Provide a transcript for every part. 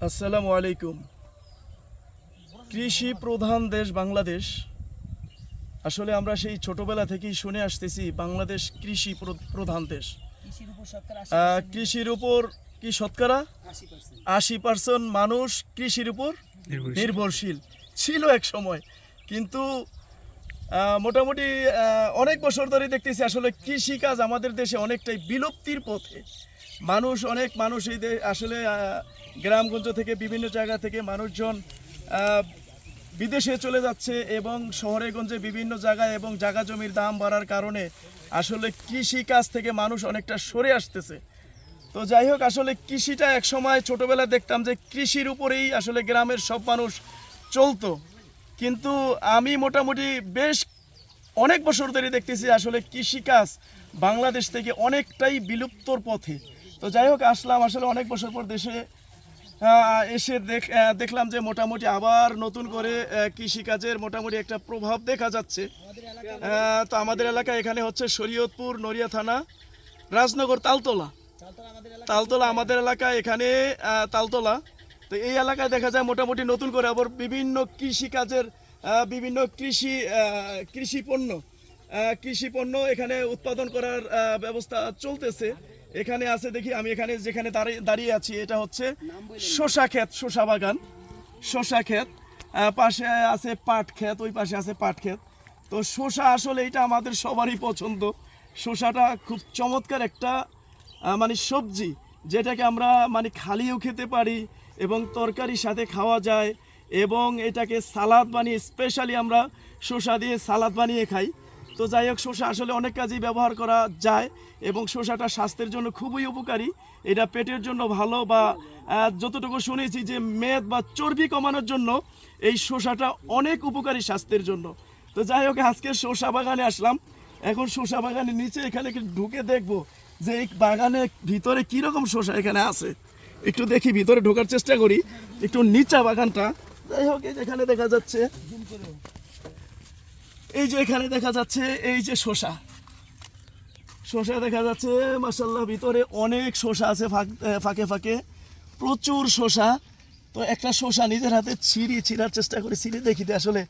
আসসালামু আলাইকুম। কৃষি প্রধান দেশ বাংলাদেশ। আসলে আমরা সেই ছোটবেলা থেকেই শুনে আসতেছি বাংলাদেশ কৃষি প্র- প্রধান দেশ। কৃষির উপর কি শতকরা? আশি পার্সেন্ট মানুষ কৃষির উপর নির্ভরশীল। ছিল এক সময় কিন্তু মোটামুটি অনেক বছর ধরে দেখতেছি আসলে কৃষিকাজ আমাদের দেশে অনেকটাই বিলুপ্তির পথে। মানুষ, অনেক মানুষ এই আসলে গ্রামগঞ্জ থেকে বিভিন্ন জায়গা থেকে মানুষজন বিদেশে চলে যাচ্ছে এবং শহরে গঞ্জে বিভিন্ন জায়গায় এবং জায়গা জমির দাম বাড়ার কারণে আসলে কৃষিকাজ থেকে মানুষ অনেকটা সরে আসতেছে। তো যাই হোক, আসলে কৃষিটা এক সময় ছোটবেলায় দেখতাম যে কৃষির উপরেই আসলে গ্রামের সব মানুষ চলতো। কিন্তু আমি মোটামুটি বেশ অনেক বছর ধরে দেখতেছি আসলে কৃষিকাজ বাংলাদেশ থেকে অনেকটাই বিলুপ্তর পথে। তো যাই হোক, আসলাম আসলে অনেক বছর পর দেশে এসে দেখ দেখলাম যে মোটামুটি আবার নতুন করে কৃষিকাজের মোটামুটি একটা প্রভাব দেখা যাচ্ছে। তো আমাদের এলাকা এখানে হচ্ছে শরীয়তপুর, নড়িয়া থানা, রাজনগর, তালতলা। তালতলা আমাদের এলাকা, এখানে তালতলা। তো এই এলাকায় দেখা যায় মোটামুটি নতুন করে আবার বিভিন্ন কৃষিকাজের বিভিন্ন কৃষি কৃষি পণ্য কৃষি পণ্য এখানে উৎপাদন করার ব্যবস্থা চলতেছে। এখানে আছে দেখি, আমি এখানে যেখানে দাঁড়িয়ে দাঁড়িয়ে আছি, এটা হচ্ছে শশা ক্ষেত শশা বাগান। শশা ক্ষেত পাশে আছে পাট ক্ষেত, ওই পাশে আছে পাট ক্ষেত। তো শশা আসলে এটা আমাদের সবারই পছন্দ। শশাটা খুব চমৎকার একটা মানে সবজি, যেটাকে আমরা মানে খালিও খেতে পারি এবং তরকারির সাথে খাওয়া যায় এবং এটাকে সালাদ বানিয়ে স্পেশালি আমরা শসা দিয়ে সালাদ বানিয়ে খাই। তো যাই হোক, শসা আসলে অনেক কাজেই ব্যবহার করা যায় এবং শসাটা স্বাস্থ্যের জন্য খুবই উপকারী। এটা পেটের জন্য ভালো বা যতটুকু শুনেছি যে মেদ বা চর্বি কমানোর জন্য এই শসাটা অনেক উপকারী স্বাস্থ্যের জন্য। তো যাই হোক, আজকে শসা বাগানে আসলাম। এখন শসা বাগানের নিচে এখানে ঢুকে দেখব যে এই বাগানের ভিতরে কীরকম শসা এখানে আছে। একটু দেখি ভিতরে ঢোকার চেষ্টা করি। একটু নিচা বাগানটা। যাই হোক এই যে এখানে দেখা যাচ্ছে এই যে এখানে দেখা যাচ্ছে এই যে শসা। শসা দেখা যাচ্ছে মাসাল্লাহ ভিতরে অনেক শসা আছে ফাঁক- ফাঁকে প্রচুর শসা। তো একটা শসা নিজের হাতে ছিঁড়ি ছিঁড়ার চেষ্টা করি। ছিঁড়ে দেখিতে আসলে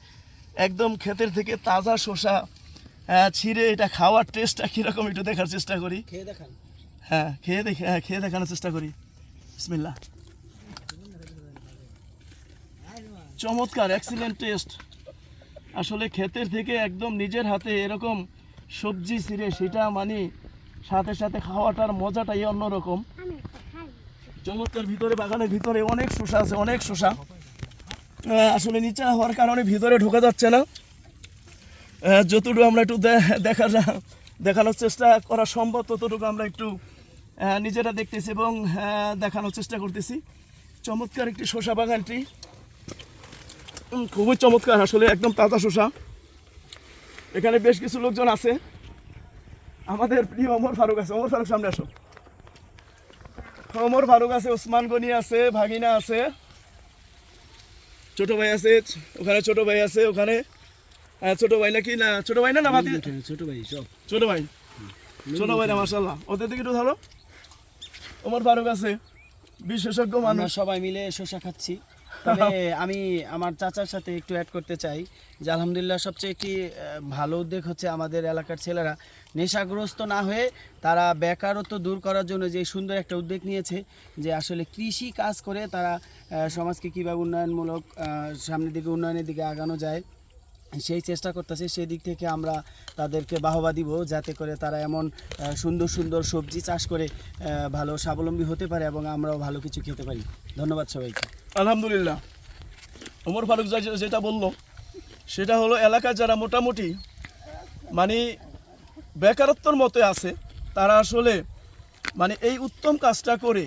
একদম ক্ষেতের থেকে তাজা শসা আহ, ছিঁড়ে এটা খাওয়ার টেস্টটা কীরকম একটু দেখার চেষ্টা করি। খেয়ে দেখান। হ্যাঁ খেয়ে দেখে হ্যাঁ খেয়ে দেখানোর চেষ্টা করি। চমৎকার এক্সিলেন্ট টেস্ট আসলে ক্ষেতের থেকে একদম নিজের হাতে এরকম সবজি ছিঁড়ে সেটা মানে সাথে সাথে খাওয়াটার মজাটাই অন্যরকম। চমৎকার ভিতরে বাগানের ভিতরে অনেক শসা আছে অনেক আহ, আসলে নিচে হওয়ার কারণে ভিতরে ঢোকা যাচ্ছে না। যতটুকু আমরা একটু দেখা দেখানোর চেষ্টা করা সম্ভব ততটুকু আমরা একটু নিজেরা দেখতেছি এবং দেখানোর চেষ্টা করতেছি। চমৎকার একটি শসা বাগানটি। খুবই চমৎকার আসলে একদম তাজা শসা। এখানে বেশ কিছু লোকজন আছে। আমাদের প্রিয় অমর ফারুক আছে। অমর ফারুক সামনে আসো। অমর ফারুক আছে ওসমান গনি আছে ভাগিনা আছে। ছোট ভাই আছে ওখানে ছোট ভাই আছে ওখানে। ছোট ভাই নাকি? না ছোট ভাই না না ছোট ভাই সব। ছোট ভাই। ছোট ভাই না মাসাল্লাহ ওদের দিকে একটু ধরো। ওমর ফারুক আছে বিশেষজ্ঞ মানুষ। সবাই মিলে শসা খাচ্ছি। তবে আমি আমার চাচার সাথে একটু অ্যাড করতে চাই যে আলহামদুলিল্লাহ সবচেয়ে একটি ভালো উদ্যোগ হচ্ছে আমাদের এলাকার ছেলেরা। নেশাগ্রস্ত না হয়ে তারা বেকারত্ব দূর করার জন্য যে সুন্দর একটা উদ্যোগ নিয়েছে যে আসলে কৃষি কাজ করে তারা সমাজকে কীভাবে উন্নয়নমূলক সামনের দিকে উন্নয়নের দিকে আগানো যায়। সেই চেষ্টা করতেছে সেই দিক থেকে আমরা তাদেরকে বাহবা দিব যাতে করে তারা এমন সুন্দর সুন্দর সবজি চাষ করে ভালো স্বাবলম্বী হতে পারে এবং আমরাও ভালো কিছু খেতে পারি। ধন্যবাদ সবাইকে। আলহামদুলিল্লাহ। ওমর ফারুক যেটা বলল, সেটা হলো এলাকায় যারা মোটামুটি মানে বেকারত্বর মতে আছে, তারা আসলে মানে এই উত্তম কাজটা করে,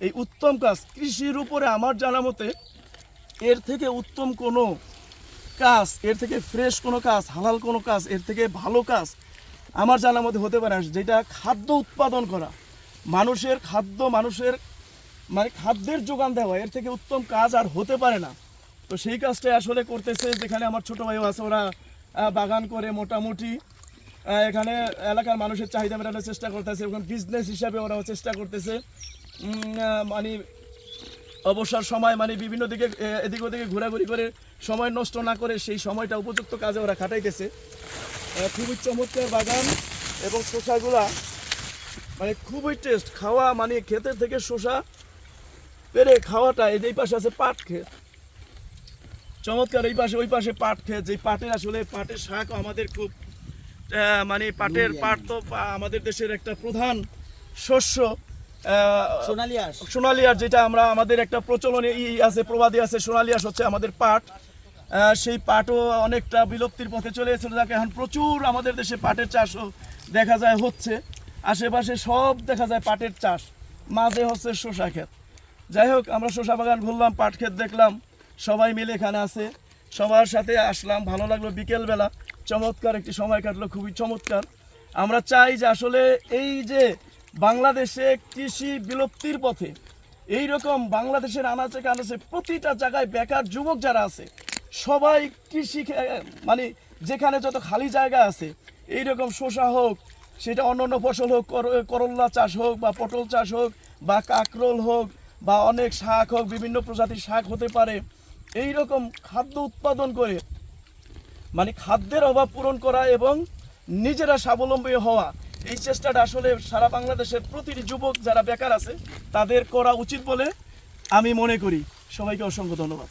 এই উত্তম কাজ কৃষির উপরে আমার জানা মতে, এর থেকে উত্তম কোনো কাজ, এর থেকে ফ্রেশ কোনো কাজ, হালাল কোনো কাজ, এর থেকে ভালো কাজ আমার জানার মধ্যে হতে পারে যেটা খাদ্য উৎপাদন করা, মানুষের খাদ্য, মানুষের মানে খাদ্যের যোগান দেওয়া, এর থেকে উত্তম কাজ আর হতে পারে না। তো সেই কাজটাই আসলে করতেছে যেখানে আমার ছোট ভাইও আছে, ওরা বাগান করে মোটামুটি এখানে এলাকার মানুষের চাহিদা মেটানোর চেষ্টা করতেছে, এবং বিজনেস হিসাবে ওরাও চেষ্টা করতেছে। মানে অবসর সময় মানে বিভিন্ন দিকে এদিক ওদিকে ঘোরাঘুরি করে সময় নষ্ট না করে সেই সময়টা উপযুক্ত কাজে ওরা খাটাইতেছে। খুবই চমৎকার বাগান এবং শসাগুলা মানে খুবই টেস্ট খাওয়া মানে ক্ষেতের থেকে শসা পেরে খাওয়াটা এই যে পাশে আছে পাট ক্ষেত। চমৎকার এই পাশে ওই পাশে পাট ক্ষেত। যে পাটের আসলে পাটের শাক আমাদের খুব মানে পাটের পাট তো আমাদের দেশের একটা প্রধান শস্য। সোনালি সোনালিয়ার। যেটা আমরা আমাদের একটা প্রচলনে ই আছে প্রবাদী আছে সোনালিয়াস হচ্ছে আমাদের পাট। সেই পাটও অনেকটা বিলুপ্তির পথে চলে এসেছিল যাকে এখন প্রচুর আমাদের দেশে পাটের চাষও দেখা যায় হচ্ছে। আশেপাশে সব দেখা যায় পাটের চাষ। মাঝে হচ্ছে শসা ক্ষেত। যাই হোক আমরা শসা বাগান ঘুরলাম পাট ক্ষেত দেখলাম। সবাই মিলে এখানে আছে। সবার সাথে আসলাম ভালো লাগল বিকেলবেলা। চমৎকার একটি সময় কাটলো খুবই চমৎকার। আমরা চাই যে আসলে এই যে বাংলাদেশে কৃষি বিলুপ্তির পথে। এই রকম বাংলাদেশের আনাচে কানাচে প্রতিটা জায়গায় বেকার যুবক যারা আছে, সবাই কৃষি মানে যেখানে যত খালি জায়গা আছে এই রকম শসা হোক, সেটা অন্য অন্য ফসল হোক, কর- করল্লা চাষ হোক বা পটল চাষ হোক বা কাকরোল হোক বা অনেক শাক হোক, বিভিন্ন প্রজাতির শাক হতে পারে এই রকম খাদ্য উৎপাদন করে মানে খাদ্যের অভাব পূরণ করা এবং নিজেরা স্বাবলম্বী হওয়া এই চেষ্টাটা আসলে সারা বাংলাদেশের প্রতিটি যুবক যারা বেকার আছে, তাদের করা উচিত বলে আমি মনে করি। সবাইকে অসংখ্য ধন্যবাদ।